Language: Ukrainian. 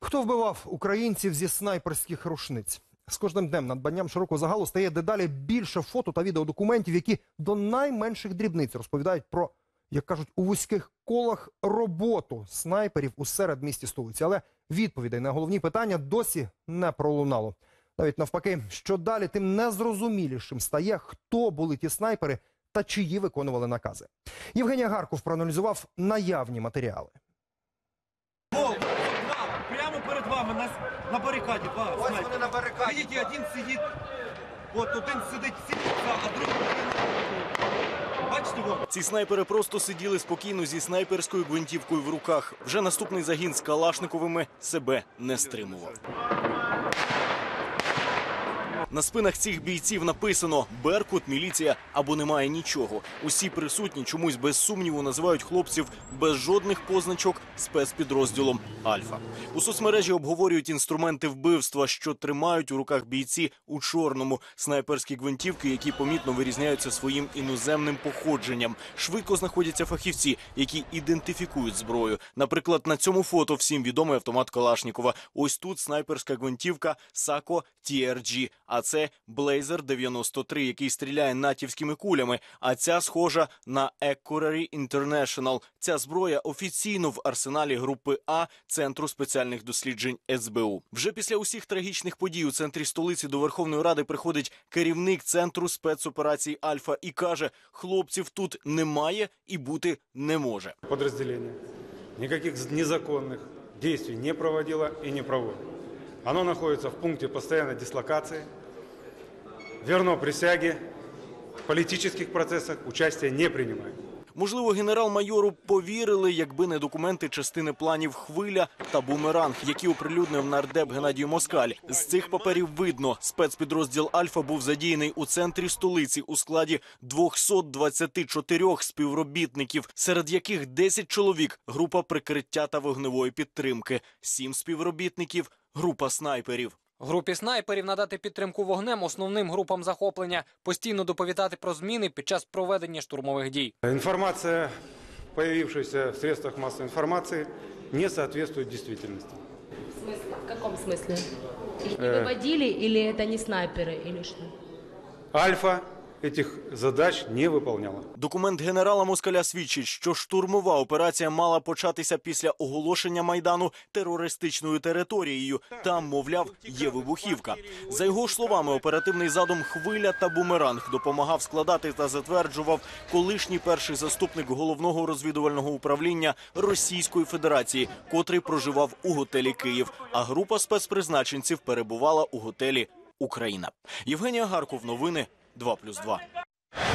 Хто вбивав українців зі снайперських рушниць? З кожним днем надбанням широкого загалу стає дедалі більше фото та відеодокументів, які до найменших дрібниць розповідають про, як кажуть, у вузьких колах роботу снайперів у середмісті столиці. Але відповідей на головні питання досі не пролунало. Навіть навпаки, що далі, тим незрозумілішим стає, хто були ті снайпери та чиї виконували накази. Євгенія Гарков проаналізував наявні матеріали. Перед вами на, на барикаді. Два, Ось снайпери. вони на барикаді. Видите, один сидить, от один сидить сидиться, а другий. Бачите, вон? Ці снайпери просто сиділи спокійно зі снайперською гвинтівкою в руках. Вже наступний загін з Калашниковими себе не стримував. На спинах цих бійців написано Беркут, міліція або немає нічого. Усі присутні чомусь без сумніву називають хлопців без жодних позначок спецпідрозділом Альфа. У соцмережі обговорюють інструменти вбивства, що тримають у руках бійці у чорному снайперські гвинтівки, які помітно вирізняються своїм іноземним походженням. Швидко знаходяться фахівці, які ідентифікують зброю. Наприклад, на цьому фото всім відомий автомат Калашнікова. Ось тут снайперська гвинтівка Сако TRG, а це Blazer 93, який стріляє натівськими кулями. А ця схожа на Equerry International. Ця зброя офіційно в арсеналі групи А Центру спеціальних досліджень СБУ. Вже після усіх трагічних подій у центрі столиці до Верховної Ради приходить керівник центру спецоперацій Альфа і каже: хлопців тут немає і бути не може. подразделение никаких незаконных действий не проводило и не проводит. Оно находится в пункте постоянной дислокации, верно присяге, в политических процессах участия не принимает. Можливо, генерал-майору повірили, якби не документи частини планів хвиля та бумеранг, які оприлюднив нардеп Геннадій Москаль. З цих паперів видно, спецпідрозділ Альфа був задіяний у центрі столиці у складі 224 співробітників, серед яких 10 чоловік група прикриття та вогневої підтримки, 7 співробітників група снайперів. Групі снайперів надати підтримку вогнем основним групам захоплення, постійно доповідати про зміни під час проведення штурмових дій. Информация, появившаяся в средствах массовой информации, не соответствует действительности. В смысле? В каком смысле? Их не выводили или это не снайперы или что? Альфа этих задач не выполняла. Документ генерала Москаля свідчить, що штурмова операція мала початися після оголошення майдану терористичною територією. Там, мовляв, є вибухівка. За його словами, оперативний задум хвиля та бумеранг допомагав складати та затверджував колишній перший заступник головного розвідувального управління Російської Федерації, котрий проживав у готелі Київ. А група спецпризначенців перебувала у готелі Україна. Євгенія Гарков, новини 2+,2.